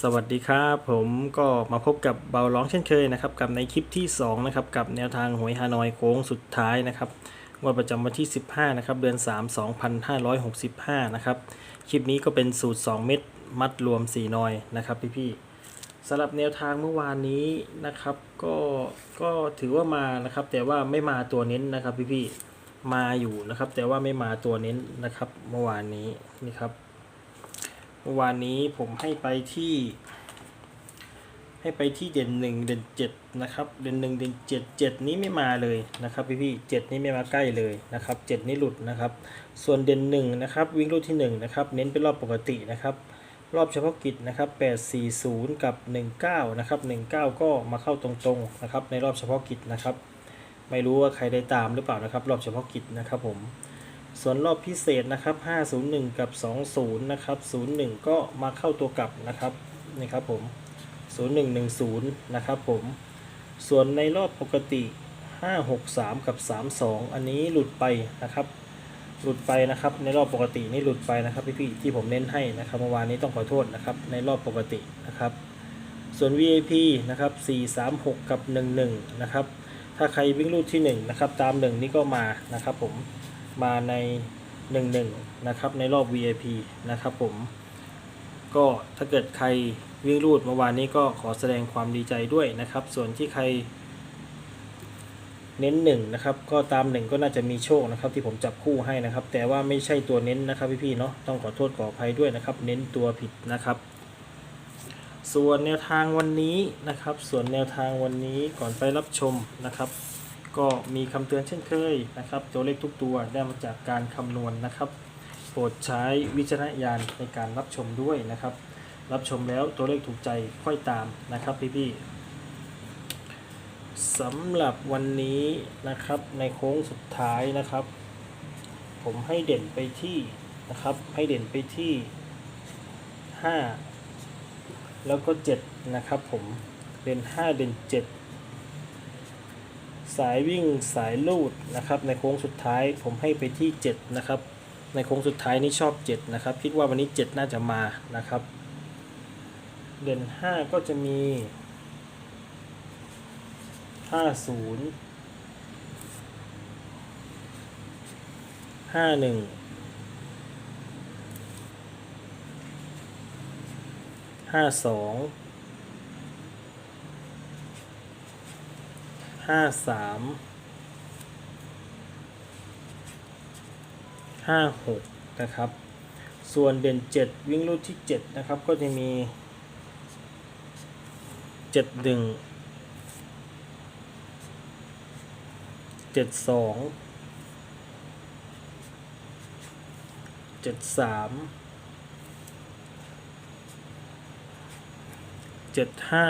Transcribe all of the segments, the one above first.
สวัสดีครับผมก็มาพบกับเบาร้องเช่นเคยนะครับกับในคลิปที่2นะครับกับแนวทางหวยฮานอยโค้งสุดท้ายนะครับงวดประจำวันที่ 15นะครับเดือน 3 2565นะครับคลิปนี้ก็เป็นสูตร 2 เม็ดมัดรวม 4นอยนะครับพี่ๆสำหรับแนวทางเมื่อวานนี้นะครับก็ก็ถือว่ามานะครับแต่ว่าไม่มาตัวเน้นนะครับพี่ๆมาอยู่นะครับแต่ว่าไม่มาตัวเน้นนะครับเมื่อวานนี้นี่ครับ เมื่อวานนี้ผมให้ไปที่ ให้ไปที่เด่นหนึ่งเด่นเจ็ดนะครับ เด่นหนึ่งเด่นเจ็ดเจ็ดนี้ไม่มาเลยนะครับพี่พี่เจ็ดนี้ไม่มาใกล้เลยนะครับเจ็ดนี้หลุดนะครับ ส่วนเด่นหนึ่งนะครับวิ่งรูดที่หนึ่งนะครับเน้นเป็นรอบปกตินะครับรอบเฉพาะกิจนะครับ 840 กับ 19 นะครับ 19 ก็มาเข้าตรงๆนะครับ ในรอบเฉพาะกิจนะครับ ไม่รู้ว่าใครได้ตามหรือเปล่านะครับ รอบเฉพาะกิจนะครับผม ส่วนรอบพิเศษนะครับ 501 กับ 20 นะครับ 01 ก็มาเข้าตัวกลับนะครับนี่ครับผม 0110 นะครับผม ส่วนในรอบปกติ 563 กับ 32 อันนี้หลุดไปนะครับ หลุดไปนะครับ ในรอบปกตินี่หลุดไปนะครับพี่ๆที่ผมเน้นให้นะครับเมื่อวานนี้ต้องขอโทษนะครับ ในรอบปกตินะครับ ส่วน VIP นะครับ 436 กับ 11 นะครับ ถ้าใครวิ่งรูดที่ 1 นะครับ ตาม 1 นี่ก็มานะครับผม มาใน 1-1 นะครับ ในรอบ VIP นะครับผม ก็ถ้าเกิดใครวิ่งรูดเมื่อวานนี้ก็ขอแสดงความดีใจด้วยนะครับ ส่วนที่ใคร เน้นหนึ่งนะครับ ก็ตามหนึ่งก็น่าจะมีโชคนะครับ ที่ผมจับคู่ให้นะครับ แต่ว่าไม่ใช่ตัวเน้นนะครับพี่ๆเนาะต้องขอโทษขออภัยด้วยนะครับ เน้นตัวผิดนะครับ ส่วนแนวทางวันนี้นะครับ ส่วนแนวทางวันนี้ก่อนไปรับชมนะครับ ก็มีคำเตือนเช่นเคยนะครับตัวเลขทุกตัวได้มาจากการคำนวณนะครับ โปรดใช้วิจารณญาณในการรับชมด้วยนะครับ รับชมแล้วตัวเลขถูกใจค่อยตามนะครับพี่ๆสำหรับวันนี้นะครับในโค้งสุดท้ายนะครับ ผมให้เด่นไปที่นะครับ ให้เด่นไปที่ 5 แล้วก็ 7 นะครับผมเด่น5เด่น 7 สายวิ่งสายลูดนะครับ ในโค้งสุดท้ายผมให้ไปที่ 7 นะครับ ในโค้งสุดท้ายนี่ชอบ 7 นะครับ คิดว่าวันนี้ 7 น่าจะมานะครับ เด่น 5 ก็จะมี 50 51 52 ห้าสามห้าหกนะครับ ส่วนเด่นเจ็ดวิ่งรูดที่เจ็ดนะครับ ก็จะมีเจ็ดหนึ่งเจ็ดสองเจ็ดสามเจ็ดห้า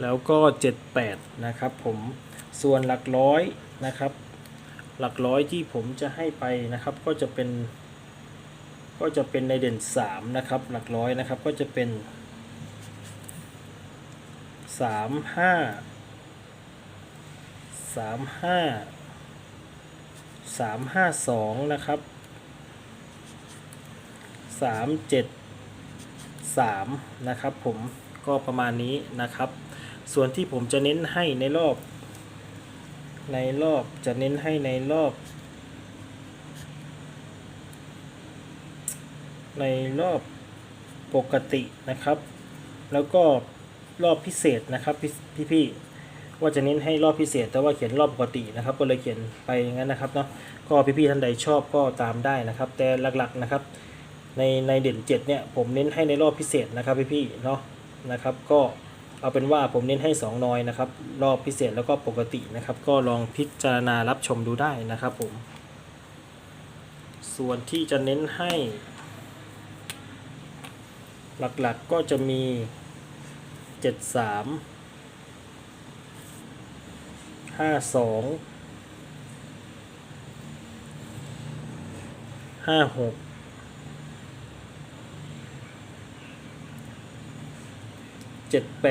แล้วก็ 78 นะครับผมส่วนหลักร้อยนะครับ หลักร้อยที่ผมจะให้ไปนะครับก็จะเป็น ก็จะเป็นในเด่น 3 นะครับ หลักร้อยนะครับก็จะเป็น 3 5 3 5 3 5 2 นะครับ 3 7 3 นะครับผมก็ประมาณนี้นะครับ ส่วนที่ผมจะเน้นให้ในรอบ ในรอบจะเน้นให้ในรอบ ในรอบปกตินะครับ แล้วก็รอบพิเศษนะครับพี่พี่ๆว่าจะเน้นให้รอบพิเศษ แต่ว่าเขียนรอบปกตินะครับ ก็เลยเขียนไปอย่างนั้นนะครับเนาะก็พี่ๆท่านใดชอบก็ตามได้นะครับ แต่หลักๆนะครับ ในในเด่น7เนี่ยผมเน้นให้ในรอบพิเศษนะครับพี่ๆเนาะนะครับก็ เอาเป็นว่าผมเน้นให้ 2 นอยนะครับ รอบพิเศษแล้วก็ปกตินะครับ ก็ลองพิจารณารับชมดูได้นะครับผม ส่วนที่จะเน้นให้ หลักๆก็จะมี 73 52 56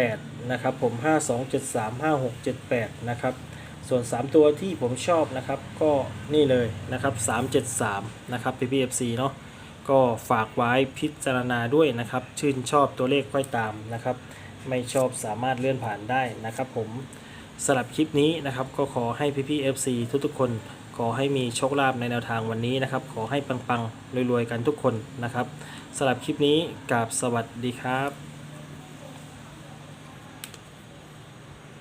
78 นะครับผม 52 73 56 78 นะครับ ส่วน 3 ตัวที่ผมชอบนะครับก็นี่เลยนะครับ 373 นะครับ PPFC เนาะก็ฝากไว้พิจารณาด้วยนะครับ ชื่นชอบตัวเลขค่อยตามนะครับ ไม่ชอบสามารถเลื่อนผ่านได้นะครับผมสำหรับคลิปนี้นะครับก็ขอให้พี่ๆ FC ทุกๆคน ขอให้มีโชคลาภในแนวทางวันนี้นะครับ ขอให้ปังๆรวยๆกันทุกคนนะครับสำหรับคลิปนี้กราบสวัสดีครับ